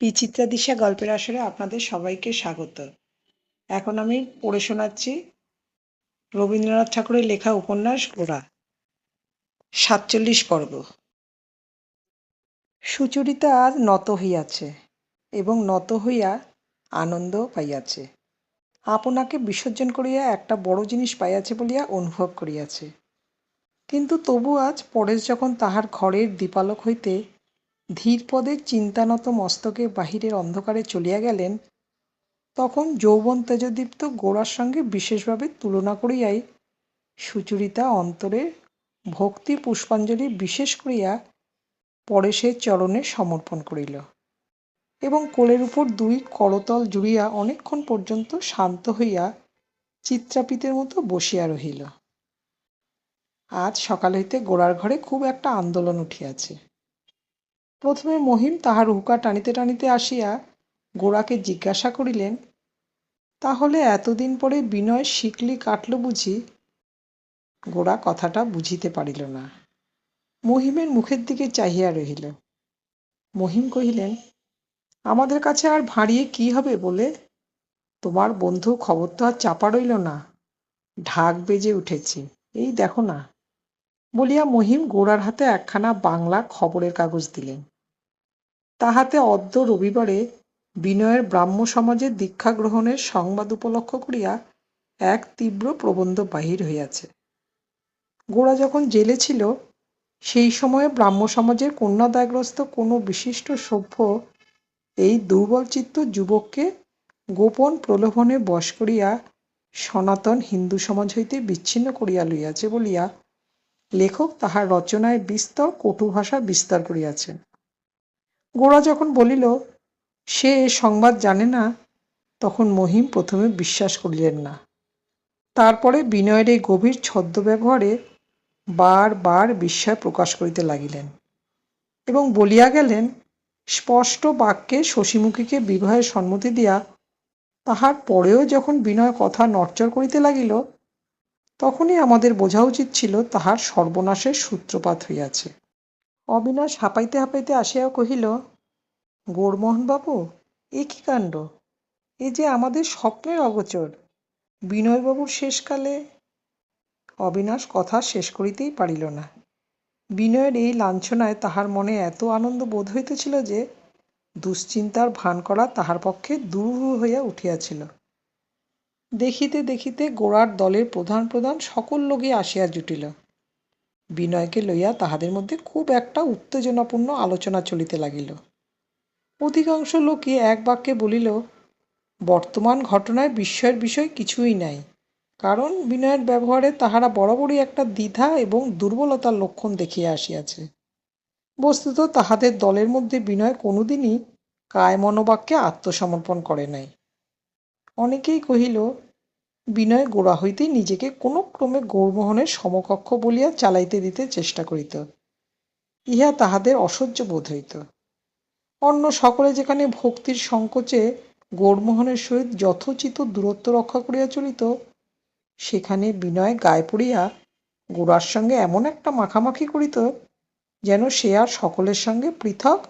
বিচিত্রা দিশা গল্পের আসরে আপনাদের সবাইকে স্বাগত। এখন আমি পড়ে শোনাচ্ছি রবীন্দ্রনাথ ঠাকুরের লেখা উপন্যাস গোড়া, সাতচল্লিশ পর্ব। সুচরিতা আজ নত হইয়াছে এবং নত হইয়া আনন্দ পাইয়াছে। আপনাকে বিসর্জন করিয়া একটা বড় জিনিস পাইয়াছে বলিয়া অনুভব করিয়াছে। কিন্তু তবু আজ পরেশ যখন তাহার ঘরের দীপালোক হইতে ধীরপদে চিন্তানত মস্তকে বাহিরের অন্ধকারে চলিয়া গেলেন, তখন যৌবন তেজদীপ্ত গোড়ার সঙ্গে বিশেষভাবে তুলনা করিয়াই সুচরিতা অন্তরে ভক্তি পুষ্পাঞ্জলি বিশেষ করিয়া পরেশের চরণে সমর্পণ করিল এবং কোলের উপর দুই করতল জুড়িয়া অনেকক্ষণ পর্যন্ত শান্ত হইয়া চিত্রাপিতের মতো বসিয়া রহিল। আজ সকাল হইতে গোড়ার ঘরে খুব একটা আন্দোলন উঠিয়াছে। প্রথমে মহিম তাহার হুকা টানিতে টানিতে আসিয়া গোড়াকে জিজ্ঞাসা করিলেন, তাহলে এতদিন পরে বিনয় শিকলি কাটল বুঝি? গোড়া কথাটা বুঝিতে পারিল না। মহিমের মুখের দিকে চাহিয়া রহিল। মহিম কহিলেন, আমাদের কাছে আর ভাঁড়িয়ে কি হবে বলে? তোমার বন্ধু খবর তো আর চাপা রইল না। ঢাক বেজে উঠেছে। এই দেখো না। বলিয়া মহিম গোড়ার হাতে একখানা বাংলা খবরের কাগজ দিলেন। তাহাতে অদ্য রবিবারে বিনয়ের ব্রাহ্ম সমাজের দীক্ষা গ্রহণের সংবাদ উপলক্ষ করিয়া এক তীব্র প্রবন্ধ বাহির হইয়াছে। গোড়া যখন জেলে ছিল, সেই সময়ে ব্রাহ্ম সমাজের কন্যাদায়গ্রস্ত কোনো বিশিষ্ট সভ্য এই দুর্বলচিত্ত যুবককে গোপন প্রলোভনে বশ করিয়া সনাতন হিন্দু সমাজ হইতে বিচ্ছিন্ন করিয়া লইয়াছে বলিয়া লেখক তাহার রচনায় বিস্তর কটু ভাষা বিস্তার করিয়াছেন। গোড়া যখন বলিল, সে সংবাদ জানে না? তখন মহিম প্রথমে বিশ্বাস করিলেন না। তারপরে বিনয়ের এই গভীর ছদ্ম ব্যবহারে বার বার বিস্ময় প্রকাশ করিতে লাগিলেন এবং বলিয়া গেলেন, স্পষ্ট বাক্যে শশীমুখীকে বিবাহের সম্মতি দিয়া তাহার পরেও যখন বিনয় কথা নড়চড় করিতে লাগিল, তখনই আমাদের বোঝা উচিত ছিল তাহার সর্বনাশের সূত্রপাত হইয়াছে। অবিনাশ হাঁপাইতে হাঁপাইতে আসিয়া কহিল গৌরমোহনবাবু এ কী কাণ্ড? এ যে আমাদের স্বপ্নের অগোচর। বিনয়বাবুর শেষকালে অবিনাশ কথা শেষ করিতেই পারিল না। বিনয়ের এই লাঞ্ছনায় তাহার মনে এত আনন্দ বোধ হইতেছিল যে দুশ্চিন্তার ভান করা তাহার পক্ষে দুরূহ হইয়া উঠিয়াছিল। দেখিতে দেখিতে গোড়ার দলের প্রধান প্রধান সকল লোকই আসিয়া জুটিল। বিনয়কে লইয়া তাহাদের মধ্যে খুব একটা উত্তেজনাপূর্ণ আলোচনা চলিতে লাগিল। অধিকাংশ লোকই এক বাক্যে বলিল, বর্তমান ঘটনায় বিস্ময়ের বিষয় কিছুই নাই। কারণ বিনয়ের ব্যবহারে তাহারা বরাবরই একটা দ্বিধা এবং দুর্বলতার লক্ষণ দেখিয়া আসিয়াছে। বস্তুত তাহাদের দলের মধ্যে বিনয় কোনোদিনই কায় মনোবাক্যে আত্মসমর্পণ করে নাই। অনেকেই কহিল বিনয় গোড়া হইতেই নিজেকে কোনো ক্রমে গৌরমোহনের সমকক্ষ বলিয়া চালাইতে দিতে চেষ্টা করিত। ইহা তাহাদের অসহ্য বোধ হইত। অন্য সকলে যেখানে ভক্তির সংকোচে গৌরমোহনের সহিত যথোচিত দূরত্ব রক্ষা করিয়া চলিত, সেখানে বিনয় গায়ে পড়িয়া গোড়ার সঙ্গে এমন একটা মাখামাখি করিত যেন সে আর সকলের সঙ্গে পৃথক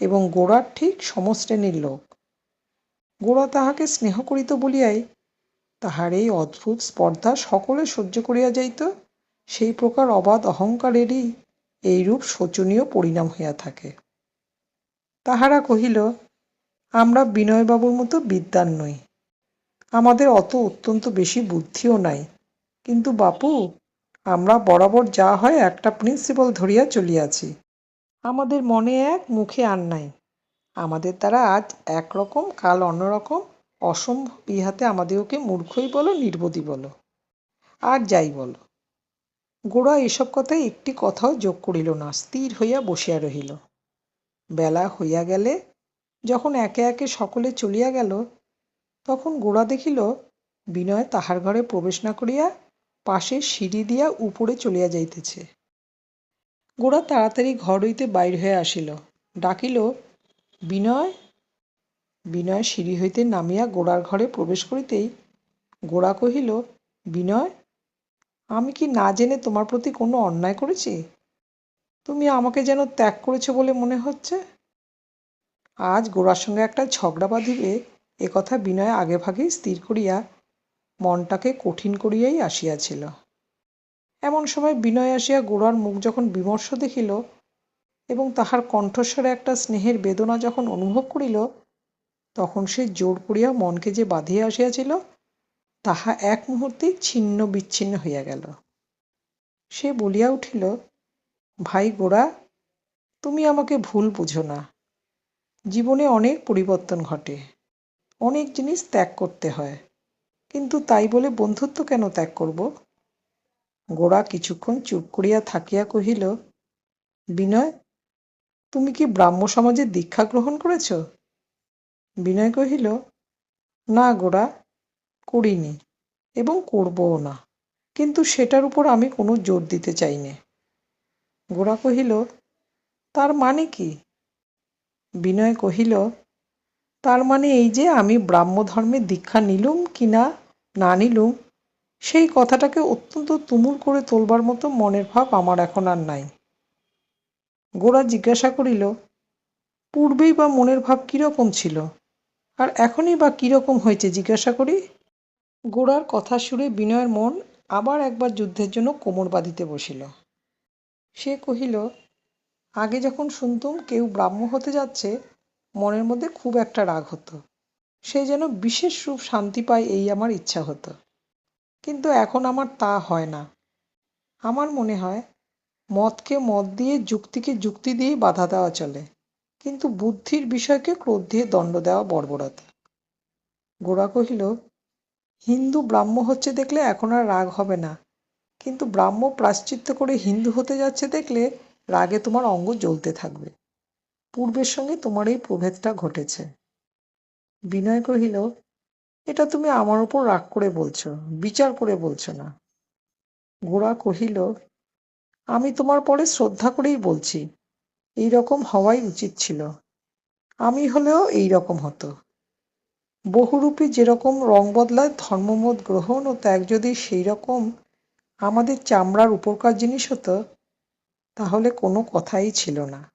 এবং গোড়ার ঠিক সমশ্রেণীর লোক। গোড়া তাহাকে স্নেহ করিত বলিয়াই তাহার এই অদ্ভুত স্পর্ধা সকলে সহ্য করিয়া যাইত, সেই প্রকার অবাধ অহংকারেরই এইরূপ শোচনীয় পরিণাম হইয়া থাকে। তাহারা কহিল, আমরা বিনয়বাবুর মতো বিদ্যান নই। আমাদের অত অত্যন্ত বেশি বুদ্ধিও নাই। কিন্তু বাপু, আমরা বরাবর যা হয় একটা প্রিন্সিপাল ধরিয়া চলিয়াছি। আমাদের মনে এক মুখে আর নাই। আমাদের তারা আজ একরকম, কাল অন্যরকম অসম্ভব ইহাতে আমাদেরকে মূর্খই বলো, নির্বোধী বলো। আর যাই বলো। গোড়া এসব কথায় একটি কথাও যোগ করিল না, স্থির হইয়া বসিয়া রহিল। বেলা হইয়া গেলে যখন একে একে সকলে চলিয়া গেল, তখন গোড়া দেখিল, বিনয় তাহার ঘরে প্রবেশ না করিয়া পাশে সিঁড়ি দিয়া উপরে চলিয়া যাইতেছে। গোড়া তাড়াতাড়ি ঘর হইতে বাইর হইয়া আসিল। ডাকিল, বিনয় বিনয় সিঁড়ি হইতে নামিয়া গোড়ার ঘরে প্রবেশ করিতেই গোড়া কহিল, বিনয়, আমি কি না জেনে তোমার প্রতি কোনো অন্যায় করেছি? তুমি আমাকে যেন ত্যাগ করেছ বলে মনে হচ্ছে? আজ গোড়ার সঙ্গে একটা ঝগড়া বাঁধিবে এ কথা বিনয় আগে ভাগেই স্থির করিয়া মনটাকে কঠিন করিয়াই আসিয়াছিল। এমন সময় বিনয় আসিয়া গোড়ার মুখ যখন বিমর্ষ দেখিল এবং তাহার কণ্ঠস্বরে একটা স্নেহের বেদনা যখন অনুভব করিল তখন সে জোর করিয়া মনকে যে বাঁধিয়া আসিয়াছিল, তাহা এক মুহূর্তেই ছিন্ন বিচ্ছিন্ন হইয়া গেল। সে বলিয়া উঠিল, ভাই গোড়া তুমি আমাকে ভুল বুঝো না। জীবনে অনেক পরিবর্তন ঘটে, অনেক জিনিস ত্যাগ করতে হয়, কিন্তু তাই বলে বন্ধুত্ব কেন ত্যাগ করব? গোড়া কিছুক্ষণ চুপ করিয়া থাকিয়া কহিল, বিনয়, তুমি কি ব্রাহ্ম সমাজে দীক্ষা গ্রহণ করেছ? বিনয় কহিল, না গোড়া করিনি এবং করবও না। কিন্তু সেটার উপর আমি কোনো জোর দিতে চাই নে গোড়া কহিল, তার মানে কি? বিনয় কহিল, তার মানে এই যে আমি ব্রাহ্ম ধর্মে দীক্ষা নিলুম কি না না নিলুম, সেই কথাটাকে অত্যন্ত তুমুল করে তোলবার মতো মনের ভাব আমার এখন আর নাই। গোরা জিজ্ঞাসা করিল, পূর্বেই বা মনের ভাব কীরকম ছিল? আর এখনই বা কীরকম হয়েছে জিজ্ঞাসা করি? গোড়ার কথা শুনে বিনয়ের মন আবার একবার যুদ্ধের জন্য কোমর বাঁধিতে বসিল। সে কহিল, আগে যখন শুনতুম কেউ ব্রাহ্ম হতে যাচ্ছে, মনের মধ্যে খুব একটা রাগ হতো। সে যেন বিশেষ রূপ শান্তি পায় এই আমার ইচ্ছা হতো। কিন্তু এখন আমার তা হয় না। আমার মনে হয় মতকে মত দিয়ে যুক্তিকে যুক্তি দিয়েই বাধা দেওয়া চলে। কিন্তু বুদ্ধির বিষয়কে ক্রোধ দিয়ে দণ্ড দেওয়া বর্বরতা। গোরা কহিল, হিন্দু ব্রাহ্ম হচ্ছে দেখলে এখন আর রাগ হবে না। কিন্তু ব্রাহ্ম প্রাশ্চিত্য করে হিন্দু হতে যাচ্ছে দেখলে রাগে তোমার অঙ্গ জ্বলতে থাকবে। পূর্বের সঙ্গে তোমার এই প্রভেদটা ঘটেছে বিনয় কহিল, এটা তুমি আমার উপর রাগ করে বলছো, বিচার করে বলছো না। গোরা কহিল, আমি তোমার পরে শ্রদ্ধা করেই বলছি এই রকম হওয়াই উচিত ছিল। আমি হলেও এই রকম হতো। বহুরূপী যেরকম রং বদলায়, ধর্মমত গ্রহণ ও ত্যাগ যদি সেই রকম আমাদের চামড়ার উপরকার জিনিস হতো, তাহলে কোনো কথাই ছিল না।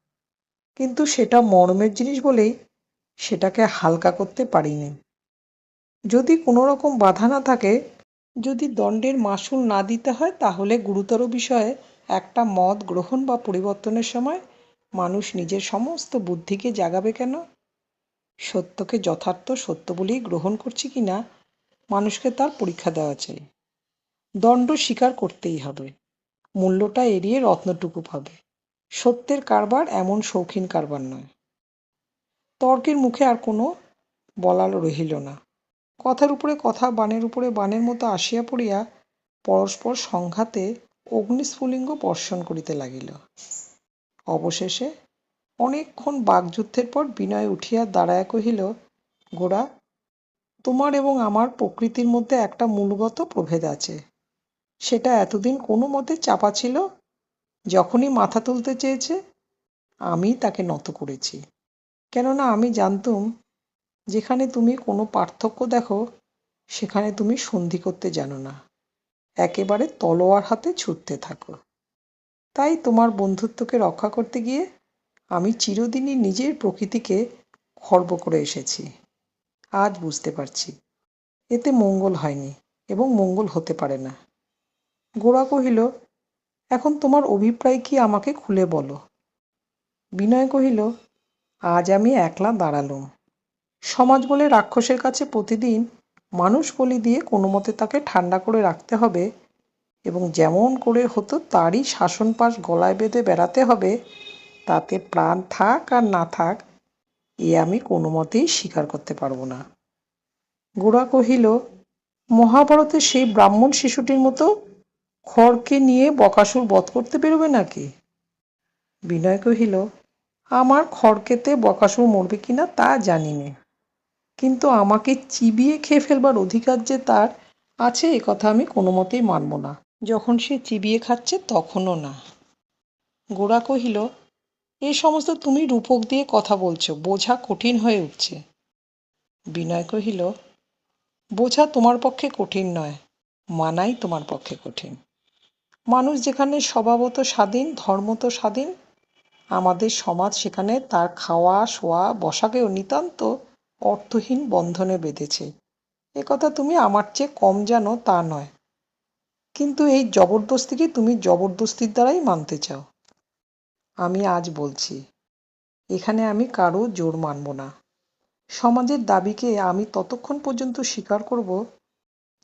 কিন্তু সেটা মর্মের জিনিস বলেই সেটাকে হালকা করতে পারিনি। যদি কোনো রকম বাধা না থাকে, যদি দণ্ডের মাসুল না দিতে হয়, তাহলে গুরুতর বিষয়ে একটা মত গ্রহণ বা পরিবর্তনের সময় মানুষ নিজের সমস্ত বুদ্ধিকে জাগাবে কেন? সত্যকে যথার্থ সত্য বলেই গ্রহণ করছি কি না? মানুষকে তার পরীক্ষা দেওয়া চাই দণ্ড স্বীকার করতেই হবে। মূল্যটা এড়িয়ে রত্নটুকু পাবে। সত্যের কারবার এমন শৌখিন কারবার নয়। তর্কের মুখে আর কোনো বলাল রহিল না। কথার উপরে কথা বানের উপরে বানের মতো আসিয়া পড়িয়া পরস্পর সংঘাতে অগ্নিস্ফুলিঙ্গ বর্ষণ করিতে লাগিল। অবশেষে অনেকক্ষণ বাকযুদ্ধের পর বিনয় উঠিয়া দাঁড়ায় কহিল গোড়া তোমার এবং আমার প্রকৃতির মধ্যে একটা মূলগত প্রভেদ আছে। সেটা এতদিন কোনো মতে চাপা ছিল? যখনই মাথা তুলতে চেয়েছে, আমি তাকে নত করেছি। কেননা আমি জানতুম, যেখানে তুমি কোনো পার্থক্য দেখো, সেখানে তুমি সন্ধি করতে জানো না। একেবারে তলোয়ার হাতে ছুটতে থাকো। তাই তোমার বন্ধুত্বকে রক্ষা করতে গিয়ে আমি চিরদিনই নিজের প্রকৃতিকে খর্ব করে এসেছি। আজ বুঝতে পারছি। এতে মঙ্গল হয়নি এবং মঙ্গল হতে পারে না। গোড়া কহিল, এখন তোমার অভিপ্রায় কি আমাকে খুলে বলো? বিনয় কহিল, আজ আমি একলা দাঁড়ালুম। সমাজ বলে রাক্ষসের কাছে প্রতিদিন মানুষ বলি দিয়ে কোনো মতে তাকে ঠান্ডা করে রাখতে হবে এবং যেমন করে হতো তারই শাসন পাশ গলায় বেঁধে বেড়াতে হবে, তাতে প্রাণ থাক আর না থাক, এ আমি কোনো মতেই স্বীকার করতে পারব না। গোড়া কহিল মহাভারতের সেই ব্রাহ্মণ শিশুটির মতো খড়কে নিয়ে বকাসুর বধ করতে বেরোবে নাকি? বিনয় কহিল, আমার খড়কেতে বকাসুর মরবে কিনা তা জানি নে, কিন্তু আমাকে চিবিয়ে খেয়ে ফেলবার অধিকার যে তার আছে এ কথা আমি কোনো মতেই মানব না। যখন সে চিবিয়ে খাচ্ছে তখনও না। গোড়া কহিল এই সমস্ত তুমি রূপক দিয়ে কথা বলছো, বোঝা কঠিন হয়ে উঠছে। বিনয় কহিল, বোঝা তোমার পক্ষে কঠিন নয়, মানাই তোমার পক্ষে কঠিন। মানুষ যেখানে স্বভাবত স্বাধীন ধর্ম তো স্বাধীন, আমাদের সমাজ সেখানে তার খাওয়া, শোয়া, বসাকেও নিতান্ত অর্থহীন বন্ধনে বেঁধেছে। একথা তুমি আমার চেয়ে কম জানো তা নয়। কিন্তু এই জবরদস্তিকে তুমি জবরদস্তির দ্বারাই মানতে চাও। আমি আজ বলছি, এখানে আমি কারও জোর মানব না। সমাজের দাবিকে আমি ততক্ষণ পর্যন্ত স্বীকার করব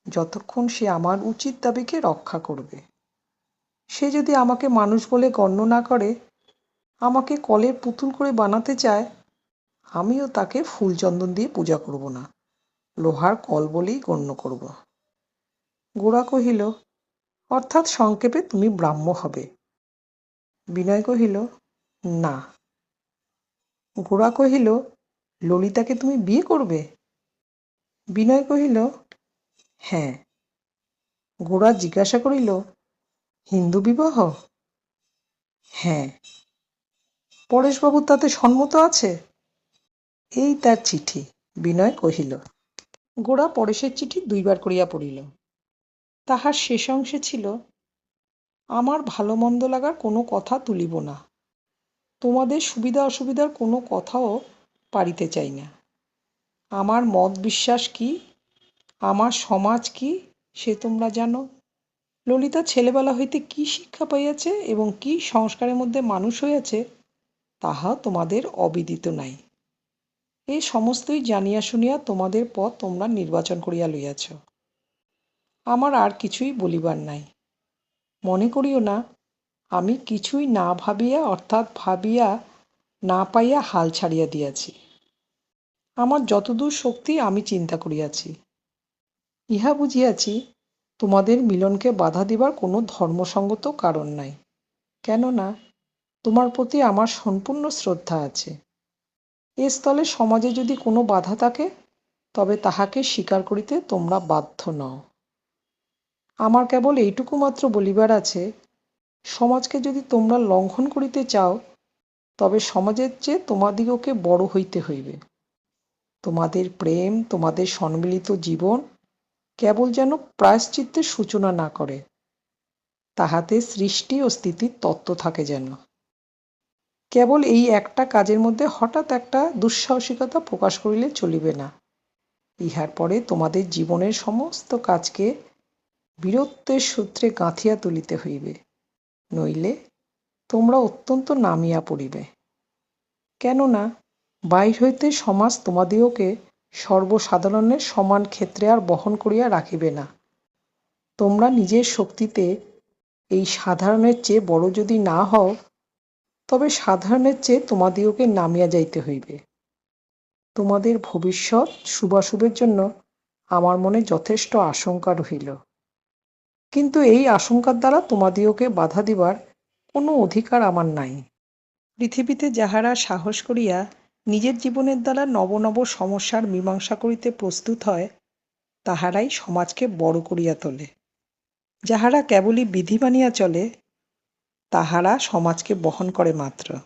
যতক্ষণ সে আমার উচিত দাবিকে রক্ষা করবে। সে যদি আমাকে মানুষ বলে গণ্য না করে, আমাকে কলের পুতুল করে বানাতে চায়, আমিও তাকে ফুল চন্দন দিয়ে পূজা করব না, লোহার কল বলেই গণ্য করব। গোরা কহিল অর্থাৎ সংক্ষেপে তুমি ব্রাহ্ম হবে। বিনয় কহিল, না। গোরা কহিল, ললিতাকে তুমি বিয়ে করবে? বিনয় কহিল হ্যাঁ। গোরা জিজ্ঞাসা করিল, হিন্দু বিবাহ? হ্যাঁ। পরেশবাবু তাতে সম্মত আছে? এই তার চিঠি, বিনয় কহিল। গোরা পরেশের চিঠি দুইবার করিয়া পড়িল। তাহার শেষ অংশে ছিল, আমার ভালো মন্দ লাগার কোনো কথা তুলিব না। তোমাদের সুবিধা অসুবিধার কোনো কথাও পারিতে চাই না। আমার মত বিশ্বাস কি? আমার সমাজ কি সে তোমরা জানো ললিতা ছেলেবেলা হইতে কি শিক্ষা পাইয়াছে এবং কি সংস্কারের মধ্যে মানুষ হইয়াছে, তাহা তোমাদের অবিদিত নাই। এই সমস্তই জানিয়া শুনিয়া তোমাদের পথ তোমরা নির্বাচন করিয়া লইয়াছ। আমার আর কিছুই বলিবার নাই। মনে করিও না, আমি কিছুই না ভাবিয়া, অর্থাৎ ভাবিয়া না পাইয়া হাল ছাড়িয়া দিয়াছি। আমার যতদূর শক্তি আমি চিন্তা করিয়াছি। ইহা বুঝিয়াছি, তোমাদের মিলনকে বাধা দিবার কোনো ধর্মসঙ্গত কারণ নাই। কেননা, তোমার প্রতি আমার সম্পূর্ণ শ্রদ্ধা আছে। এ স্থলে সমাজে যদি কোনো বাধা থাকে, তবে তাহাকে স্বীকার করিতে তোমরা বাধ্য নও। আমার কেবল এইটুকু মাত্র বলিবার আছে, সমাজকে যদি তোমরা লঙ্ঘন করিতে চাও, তবে সমাজের চেয়ে তোমাদিগকে বড় হইতে হইবে। তোমাদের প্রেম, তোমাদের সম্মিলিত জীবন কেবল যেন প্রায়শ্চিত্তের সূচনা না করে, তাহাতে সৃষ্টি ও স্থিতির তত্ত্ব থাকে যেন। কেবল এই একটা কাজের মধ্যে হঠাৎ একটা দুঃসাহসিকতা প্রকাশ করিলে চলিবে না। ইহার পরে তোমাদের জীবনের সমস্ত কাজকে বীরত্বের সূত্রে গাঁথিয়া তুলিতে হইবে, নইলে তোমরা অত্যন্ত নামিয়া পড়িবে। কেননা বাইর হইতে সমাজ তোমাদিওকে সর্বসাধারণের সমান ক্ষেত্রে আর বহন করিয়া রাখিবে না। তোমরা নিজের শক্তিতে এই সাধারণের চেয়ে বড় যদি না হও, তবে সাধারণের চেয়ে তোমাদিওকে নামিয়া যাইতে হইবে। তোমাদের ভবিষ্যৎ শুভাশুভের জন্য আমার মনে যথেষ্ট আশঙ্কা রহিল। কিন্তু এই আশঙ্কার দ্বারা তোমাদিওকে বাধা দিবার কোনো অধিকার আমার নাই। পৃথিবীতে যাহারা সাহস করিয়া নিজের জীবনের দ্বারা নব নব সমস্যার মীমাংসা করিতে প্রস্তুত হয়, তাহারাই সমাজকে বড় করিয়া তোলে। যাহারা কেবলই বিধি মানিয়া চলে, তাহারা সমাজকে বহন করে মাত্র,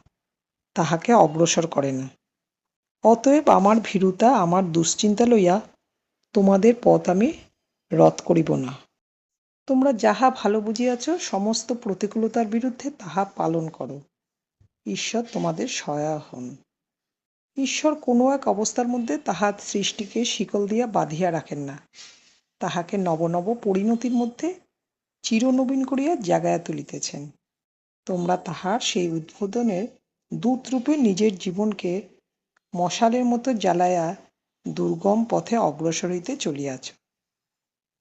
তাহাকে অগ্রসর করে না। অতএব আমার ভীরুতা, আমার দুশ্চিন্তা লইয়া তোমাদের পথ আমি রদ করিব না। তোমরা যাহা ভালো বুঝিয়াছ, সমস্ত প্রতিকূলতার বিরুদ্ধে তাহা পালন করো। ঈশ্বর তোমাদের সহায় হন। ঈশ্বর কোনো এক অবস্থার মধ্যে তাহার সৃষ্টিকে শিকল দিয়া বাঁধিয়া রাখেন না। তাহাকে নব নব পরিণতির মধ্যে চিরনবীন করিয়া জাগায়া তুলিতেছেন। তোমরা তাহার সেই উদ্বোধনের দূতরূপে নিজের জীবনকে মশালের মতো জ্বালায়া দুর্গম পথে অগ্রসর হইতে চলিয়াছ।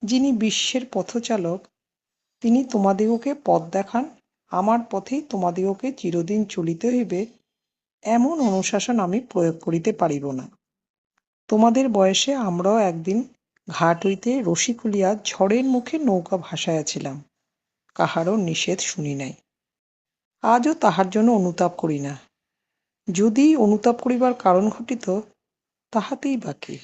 যিনি বিশ্বের পথচালক, তিনি তোমাদিগকে পথ দেখান, আমার পথেই তোমাদিগকে চিরদিন চলিতে হইবে, এমন অনুশাসন আমি প্রয়োগ করিতে পারিব না। তোমাদের বয়সে আমরাও একদিন ঘাট হইতে রশি খুলিয়া ঝড়ের মুখে নৌকা ভাসাইয়াছিলাম, কাহারও নিষেধ শুনি নাই। আজও তাহার জন্য অনুতাপ করি না। যদি অনুতাপ করিবার কারণ ঘটিত, তাহাতেই বাকি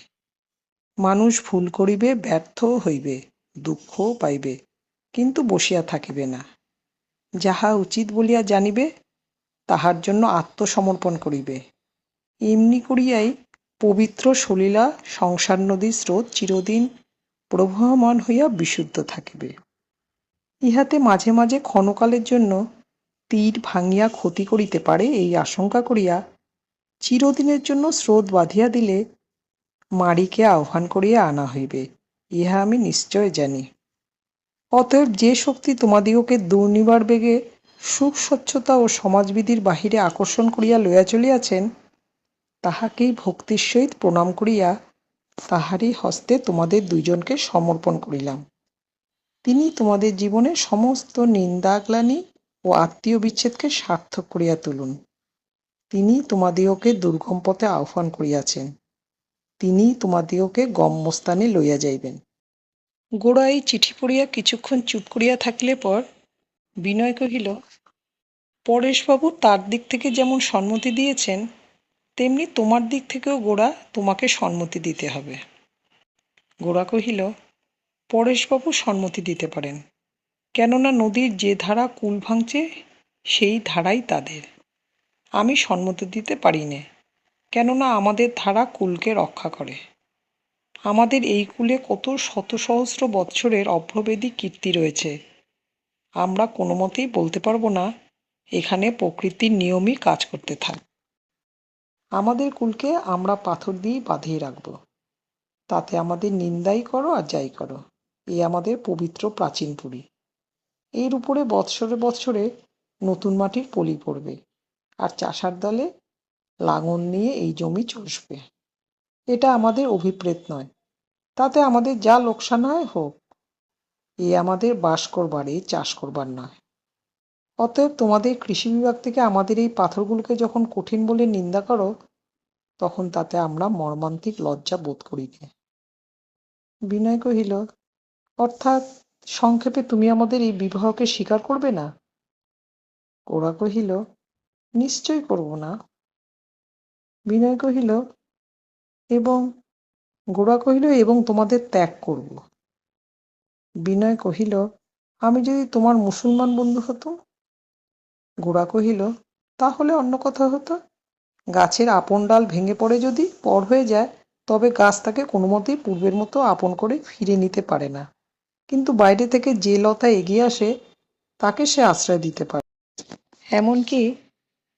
মানুষ ভুল করিবে ব্যর্থও হইবে দুঃখও পাইবে, কিন্তু বসিয়া থাকিবে না। যাহা উচিত বলিয়া জানিবে, তাহার জন্য আত্মসমর্পণ করিবে। এমনি করিয়াই পবিত্র সলিলা সংসার নদীর স্রোত চিরদিন প্রবাহমান হইয়া বিশুদ্ধ থাকিবে। ইহাতে মাঝে মাঝে ক্ষণকালের জন্য তীর ভাঙিয়া ক্ষতি করিতে পারে এই আশঙ্কা করিয়া চিরদিনের জন্য স্রোত বাঁধিয়া দিলে মাড়িকে আহ্বান করিয়া আনা হইবে, ইহা আমি নিশ্চয় জানি। অতএব যে শক্তি তোমাদিগকে দুর্নিবার বেগে সুখ, স্বচ্ছতা ও সমাজবিধির বাহিরে আকর্ষণ করিয়া লইয়া চলিয়াছেন, তাহাকেই ভক্তির সহিত প্রণাম করিয়া তাহারই হস্তে তোমাদের দুইজনকে সমর্পণ করিলাম। তিনি তোমাদের জীবনে সমস্ত নিন্দাগ্লানি ও আত্মীয় বিচ্ছেদকে সার্থক করিয়া তুলুন। তিনি তোমাদিগকে দুর্গম পথে আহ্বান করিয়াছেন। তিনি তোমাদিগকে গম্যস্থানে লইয়া যাইবেন। গোড়া এই চিঠি পড়িয়া কিছুক্ষণ চুপ করিয়া থাকিলে পর বিনয় কহিল, পরেশবাবু তার দিক থেকে যেমন সম্মতি দিয়েছেন, তেমনি তোমার দিক থেকেও গোড়া তোমাকে সম্মতি দিতে হবে। গোড়া কহিল, পরেশবাবু সম্মতি দিতে পারেন, কেননা নদীর যে ধারা কুল ভাঙছে, সেই ধারাই তাদের। আমি সম্মতি দিতে পারি নে। কেননা আমাদের ধারা কুলকে রক্ষা করে। আমাদের এই কুলে কত শত সহস্র বৎসরের অভ্রবেদী কীর্তি রয়েছে। আমরা কোনো মতেই বলতে পারব না, এখানে প্রকৃতির নিয়মই কাজ করতে থাক। আমাদের কুলকে আমরা পাথর দিয়েই বাঁধিয়ে রাখব। তাতে আমাদের নিন্দাই করো আর যাই করো। এই আমাদের পবিত্র প্রাচীন পুরী। এর উপরে বৎসরে বৎসরে নতুন মাটির পলি পড়বে। আর চাষার দলে লাঙল নিয়ে এই জমি চষবে। এটা আমাদের অভিপ্রেত নয়। তাতে আমাদের যা লোকসান হয়, হোক। এ আমাদের বাস করবার এই চাষ করবার নয়। অতএব তোমাদের কৃষি বিভাগ থেকে আমাদের এই পাথরগুলোকে যখন কঠিন বলে নিন্দা করো, তখন তাতে আমরা মর্মান্তিক লজ্জা বোধ করি নে। বিনয় কহিল, অর্থাৎ সংক্ষেপে তুমি আমাদের এই বিবাহকে স্বীকার করবে না? গোরা কহিল, নিশ্চয় করব না। বিনয় কহিল, এবং, গোরা কহিল, এবং তোমাদের ত্যাগ করব। বিনয় কহিল, আমি যদি তোমার মুসলমান বন্ধু হতো গোরা কহিল, তাহলে অন্য কথা হতো। গাছের আপন ডাল ভেঙে পড়ে যদি পর হয়ে যায়, তবে গাছ তাকে কোনো মতেই পূর্বের মতো আপন করে ফিরে নিতে পারে না। কিন্তু বাইরে থেকে যে লতা এগিয়ে আসে, তাকে সে আশ্রয় দিতে পারে এমনকি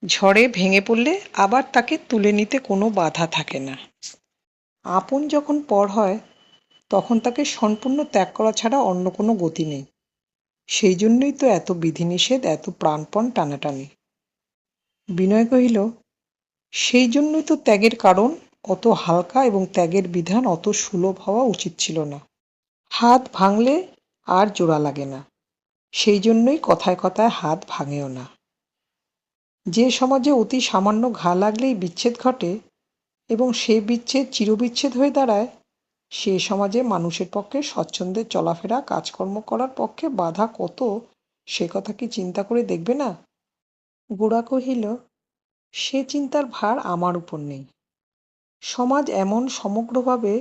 ঝড়ে ভেঙে পড়লে আবার তাকে তুলে নিতে কোনো বাধা থাকে না। আপন যখন পর হয়, তখন তাকে সম্পূর্ণ ত্যাগ করা ছাড়া অন্য কোনো গতি নেই। সেই জন্যই তো এত বিধিনিষেধ, এত প্রাণপণ টানাটানি। বিনয় কহিল, সেই জন্যই তো ত্যাগের কারণ অত হালকা এবং ত্যাগের বিধান অত সুলভ হওয়া উচিত ছিল না। হাত ভাঙলে আর জোড়া লাগে না। সেই জন্যই কথায় কথায় হাত ভাঙেও না। যে সমাজে অতি সামান্য ঘা লাগলেই বিচ্ছেদ ঘটে এবং সে বিচ্ছেদ চিরবিচ্ছেদ হয়ে দাঁড়ায়, সে সমাজে মানুষের পক্ষে স্বচ্ছন্দে চলাফেরা, কাজকর্ম করার পক্ষে বাধা কত, সে কথা কি চিন্তা করে দেখবে না? গোড়া কহিল, সে চিন্তার ভার আমার উপর নেই। সমাজ এমন সমগ্রভাবে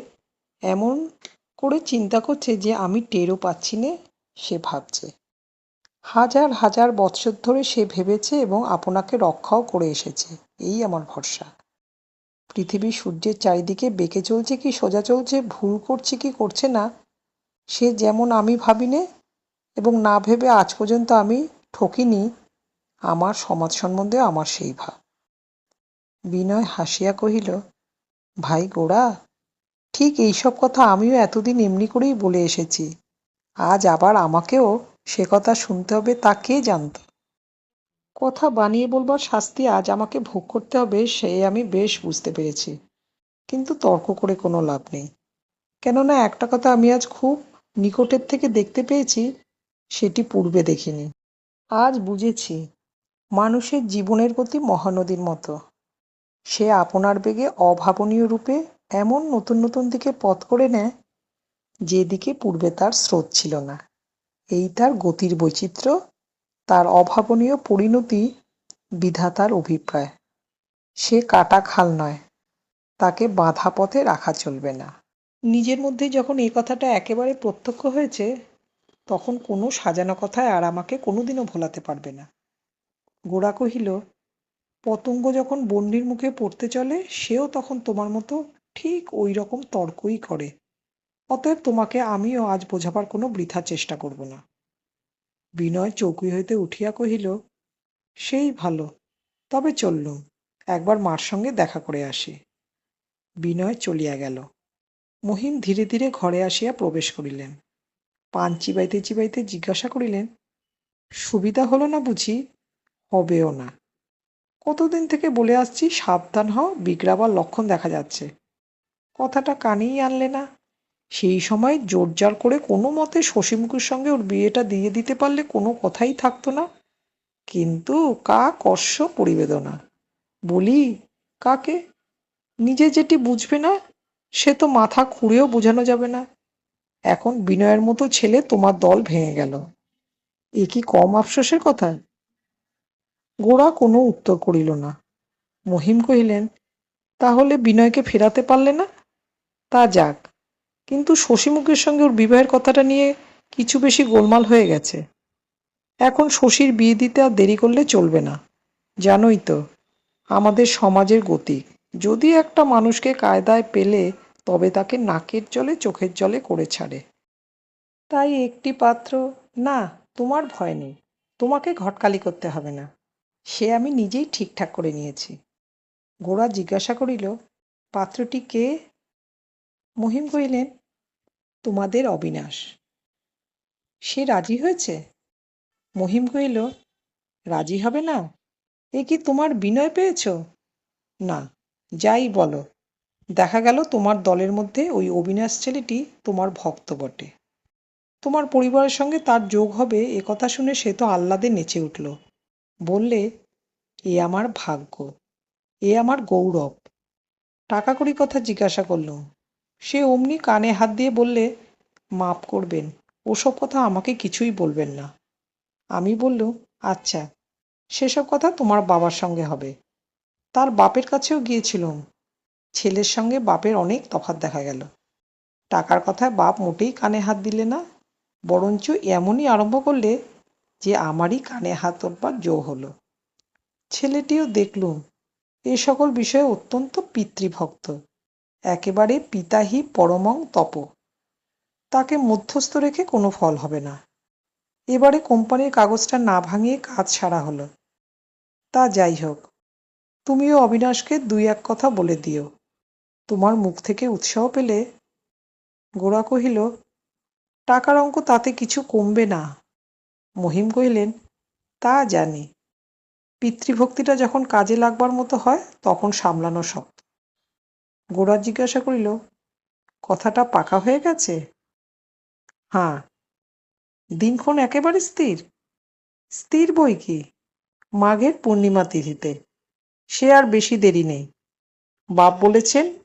এমন করে চিন্তা করছে যে আমি টেরও পাচ্ছি নে, সে ভাবছে। হাজার হাজার বৎসর ধরে সে ভেবেছে এবং আপনাকে রক্ষাও করে এসেছে। এই আমার ভরসা। পৃথিবী সূর্যের চারিদিকে বেঁকে চলছে কি, সোজা চলছে, ভুল করছে কি, করছে না, সে যেমন আমি ভাবিনে এবং না ভেবে আজ পর্যন্ত আমি ঠকিনি, আমার সমাজ সম্বন্ধে আমার সেই ভাব। বিনয় হাসিয়া কহিল, ভাই গোড়া ঠিক এইসব কথা আমিও এতদিন এমনি করেই বলে এসেছি। আজ আবার আমাকেও সে কথা শুনতে হবে তা কে জানত। কথা বানিয়ে বলবার শাস্তি আজ আমাকে ভোগ করতে হবে, সে আমি বেশ বুঝতে পেরেছি। কিন্তু তর্ক করে কোনো লাভ নেই। কেননা একটা কথা আমি আজ খুব নিকটের থেকে দেখতে পেয়েছি, সেটি পূর্বে দেখিনি। আজ বুঝেছি, মানুষের জীবনের গতি মহানদীর মতো। সে আপনার বেগে অভাবনীয় রূপে এমন নতুন নতুন দিকে পথ করে নেয়, যেদিকে পূর্বে তার স্রোত ছিল না। এই তার গতির বৈচিত্র্য, তার অভাবনীয় পরিণতি বিধাতার অভিপ্রায়। সে কাটা খাল নয়, তাকে বাঁধা পথে রাখা চলবে না। নিজের মধ্যে যখন এই কথাটা একেবারে প্রত্যক্ষ হয়েছে, তখন কোনো সাজানো কথায় আর আমাকে কোনোদিনও ভোলাতে পারবে না। গোড়া কহিল, পতঙ্গ যখন বন্ডির মুখে পড়তে চলে, সেও তখন তোমার মতো ঠিক ওই রকম তর্কই করে। অতএব তোমাকে আমিও আজ বোঝাবার কোনো বৃথা চেষ্টা করব না। বিনয় চৌকি হইতে উঠিয়া কহিল, সেই ভালো, তবে চললুম, একবার মার সঙ্গে দেখা করে আসি। বিনয় চলিয়া গেল। মহিম ধীরে ধীরে ঘরে আসিয়া প্রবেশ করিলেন। পান চিবাইতে চিবাইতে জিজ্ঞাসা করিলেন, সুবিধা হলো না বুঝি? হবেও না। কতদিন থেকে বলে আসছি, সাবধান হও বিগড়াবার লক্ষণ দেখা যাচ্ছে। কথাটা কানেই আনলে না। সেই সময় জোরজার করে কোনো মতে শশীমুখীর সঙ্গে ওর বিয়েটা দিয়ে দিতে পারলে কোনো কথাই থাকতো না। কিন্তু কা কর্ষ পরিবেদনা। বলি, কাকে? নিজে যেটি বুঝবে না, সে তো মাথা খুঁড়েও বোঝানো যাবে না। এখন বিনয়ের মতো ছেলে তোমার দল ভেঙে গেল। এ কি কম আফসোসের কথা? গোড়া কোনো উত্তর করিল না। মহিম কহিলেন, তাহলে বিনয়কে ফেরাতে পারলে না? তা যাক কিন্তু শশীমুখের সঙ্গে ওর বিবাহের কথাটা নিয়ে কিছু বেশি গোলমাল হয়ে গেছে। এখন শশীর বিয়ে দিতে আর দেরি করলে চলবে না। জানোই তো, আমাদের সমাজের গতি। যদি একটা মানুষকে কায়দায় পেলে তবে তাকে নাকের জলে, চোখের জলে করে ছাড়ে। তাই একটি পাত্র, না, তোমার ভয় নেই। তোমাকে ঘটকালি করতে হবে না। সে আমি নিজেই ঠিকঠাক করে নিয়েছি। গোড়া জিজ্ঞাসা করিল, পাত্রটি কে? মহিম কহিলেন, তোমাদের অবিনাশ। সে রাজি হয়েছে? মহিম কহিল, রাজি হবে না। এ কি তোমার বিনয় পেয়েছ? না, যাই বলো। দেখা গেল তোমার দলের মধ্যে ওই অবিনাশ ছেলেটি তোমার ভক্ত বটে। তোমার পরিবারের সঙ্গে তার যোগ হবে এ কথা শুনে সে তো আহ্লাদে নেচে উঠল। বললে, এ আমার ভাগ্য, এ আমার গৌরব। টাকা কড়ি কথা জিজ্ঞাসা করলুম সে অমনি কানে হাত দিয়ে বললে, মাপ করবেন, ওসব কথা আমাকে কিছুই বলবেন না। আমি বললুম আচ্ছা সেসব কথা তোমার বাবার সঙ্গে হবে। তার বাপের কাছেও গিয়েছিলুম। ছেলের সঙ্গে বাপের অনেক তফাৎ দেখা গেল। টাকার কথায় বাপ মোটেই কানে হাত দিলে না, বরঞ্চ এমনই আরম্ভ করলে যে আমারই কানে হাত তোলবার জো হলো। ছেলেটিও দেখলুম, এ সকল বিষয়ে অত্যন্ত পিতৃভক্ত। একেবারে পিতাহি পরমং তপ। তাকে মধ্যস্থ রেখে কোনো ফল হবে না। এবারে কোম্পানির কাগজটা না ভাঙিয়ে কাজ সারা হলো। তা যাই হোক, তুমিও অবিনাশকে দুই এক কথা বলে দিও। তোমার মুখ থেকে উৎসাহ পেলে গোরা কহিল, টাকার অঙ্ক তাতে কিছু কমবে না। মহিম কহিলেন, তা জানি। পিতৃভক্তিটা যখন কাজে লাগবার মতো হয়, তখন সামলানো শক্ত গোরা জিজ্ঞাসা করিল, কথাটা পাকা হয়ে গেছে? হ্যাঁ। দিনক্ষণ একেবারে স্থির? স্থির বই কি? মাঘের পূর্ণিমা তিথিতে। সে আর বেশি দেরি নেই। বাপ বলেছেন,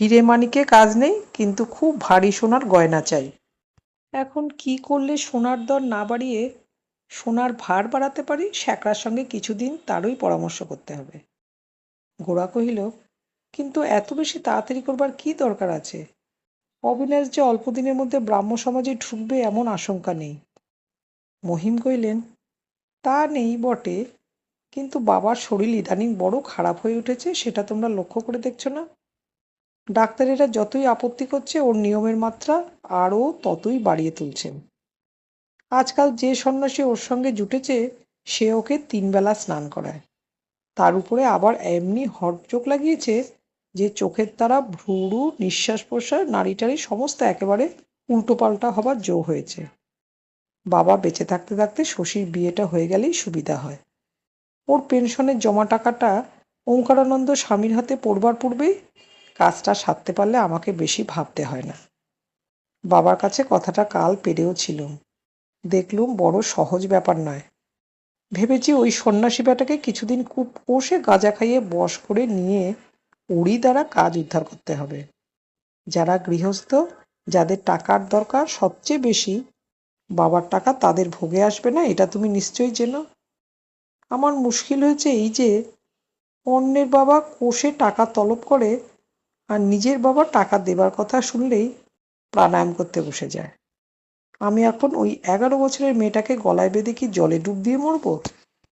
হিরে মানিকে কাজ নেই, কিন্তু খুব ভারী সোনার গয়না চাই। এখন কি করলে সোনার দর না বাড়িয়ে সোনার ভার বাড়াতে পারি? শ্যাকরার সঙ্গে কিছুদিন তারই পরামর্শ করতে হবে। গোরা কহিল কিন্তু এত বেশি তাড়াতাড়ি করবার কি দরকার আছে? অবিনাশ যে অল্প দিনের মধ্যে ব্রাহ্ম সমাজে ঢুকবে এমন আশঙ্কা নেই। মহিম কইলেন তা নেই বটে, কিন্তু বাবার শরীর ইদানিং বড় খারাপ হয়ে উঠেছে, সেটা তোমরা লক্ষ্য করে দেখছ না? ডাক্তারেরা যতই আপত্তি করছে, ওর নিয়মের মাত্রা আরও ততই বাড়িয়ে তুলছেন আজকাল যে সন্ন্যাসী ওর সঙ্গে জুটেছে, সে ওকে তিনবেলা স্নান করায়। তার উপরে আবার এমনি হটচোখ লাগিয়েছে যে চোখের তারা, ভ্রুরু নিঃশ্বাস প্রশ্বাস নাড়ি টাড়ি সমস্ত একেবারে উল্টোপাল্টা হবার জো হয়েছে। বাবা বেঁচে থাকতে থাকতে শশীর বিয়েটা হয়ে গেলেই সুবিধা হয়। ওর পেনশনের জমা টাকাটা ওঙ্কারানন্দ স্বামীর হাতে পড়বার পূর্বেই কাজটা সারতে পারলে আমাকে বেশি ভাবতে হয় না। বাবার কাছে কথাটা কাল পেরেও ছিলুম। দেখলুম বড় সহজ ব্যাপার নয়। ভেবেছি ওই সন্ন্যাসী বেটাকে কিছুদিন খুব কষে গাঁজা খাইয়ে বশ করে নিয়ে ওরই দ্বারা কাজ উদ্ধার করতে হবে। যারা গৃহস্থ, যাদের টাকার দরকার সবচেয়ে বেশি, বাবার টাকা তাদের ভোগে আসবে না, এটা তুমি নিশ্চয়ই জেনো। আমার মুশকিল হয়েছে এই যে, অন্যের বাবা কোষে টাকা তলব করে আর নিজের বাবা টাকা দেবার কথা শুনলেই প্রাণায়াম করতে বসে যায়। আমি এখন ওই এগারো বছরের মেয়েটাকে গলায় বেঁধে কি জলে ডুব দিয়ে মরবো?